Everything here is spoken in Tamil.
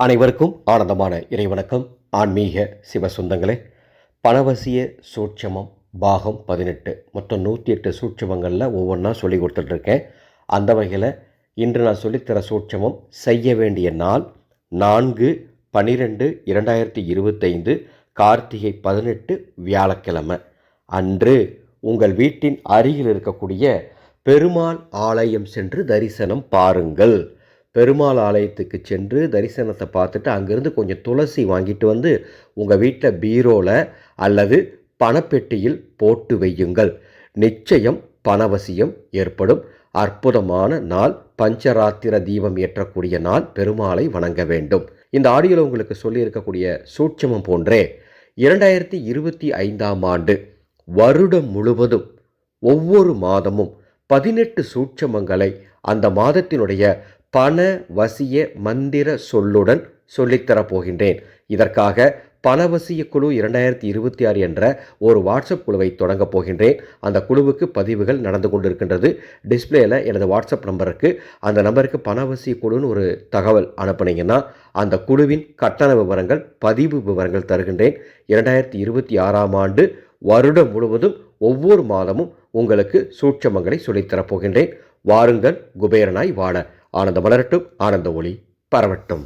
அனைவருக்கும் ஆனந்தமான இறைவணக்கம் ஆன்மீக சிவ சொந்தங்களே பணவசிய சூட்சமம் பாகம் பதினெட்டு. மொத்தம் நூற்றி எட்டு சூட்சமங்களில் ஒவ்வொன்றா சொல்லி கொடுத்துட்ருக்கேன். அந்த வகையில் இன்று நான் சொல்லித்தர சூட்சமம் செய்ய வேண்டிய நாள் நான்கு பன்னிரெண்டு இரண்டாயிரத்தி இருபத்தைந்து கார்த்திகை பதினெட்டு வியாழக்கிழமை. அன்று உங்கள் வீட்டின் அருகில் இருக்கக்கூடிய பெருமாள் ஆலயம் சென்று தரிசனம் பாருங்கள். பெருமாள் ஆலயத்துக்கு சென்று தரிசனத்தை பார்த்துட்டு அங்கேருந்து கொஞ்சம் துளசி வாங்கிட்டு வந்து உங்கள் வீட்டில் பீரோவில் அல்லது பணப்பெட்டியில் போட்டு வையுங்கள். நிச்சயம் பணவசியம் ஏற்படும். அற்புதமான நாள். பஞ்சராத்திர தீபம் ஏற்றக்கூடிய நாள். பெருமாளை வணங்க வேண்டும். இந்த ஆடியோவில் உங்களுக்கு சொல்லியிருக்கக்கூடிய சூட்சமம் போன்றே இரண்டாயிரத்தி இருபத்தி ஐந்தாம் ஆண்டு வருடம் முழுவதும் ஒவ்வொரு மாதமும் பதினெட்டு சூட்சமங்களை அந்த மாதத்தினுடைய பண வசிய மந்திர சொல்லுடன் சொல்லித்தரப் போகின்றேன். இதற்காக பணவசிய குழு இரண்டாயிரத்தி இருபத்தி ஆறு என்ற ஒரு வாட்ஸ்அப் குழுவை தொடங்கப் போகின்றேன். அந்த குழுவுக்கு பதிவுகள் நடந்து கொண்டிருக்கின்றது. டிஸ்பிளேயில் எனது வாட்ஸ்அப் நம்பருக்கு அந்த நம்பருக்கு பணவசிய குழுன்னு ஒரு தகவல் அனுப்புனீங்கன்னா அந்த குழுவின் கட்டண விவரங்கள் பதிவு விவரங்கள் தருகின்றேன். இரண்டாயிரத்தி இருபத்தி ஆறாம் ஆண்டு வருடம் முழுவதும் ஒவ்வொரு மாதமும் உங்களுக்கு சூட்சமங்களை சொல்லித்தரப் போகின்றேன். வாருங்கள் குபேரனாய் வாழ. ஆனந்தம் வளரட்டும் ஆனந்த ஒளி பரவட்டும்.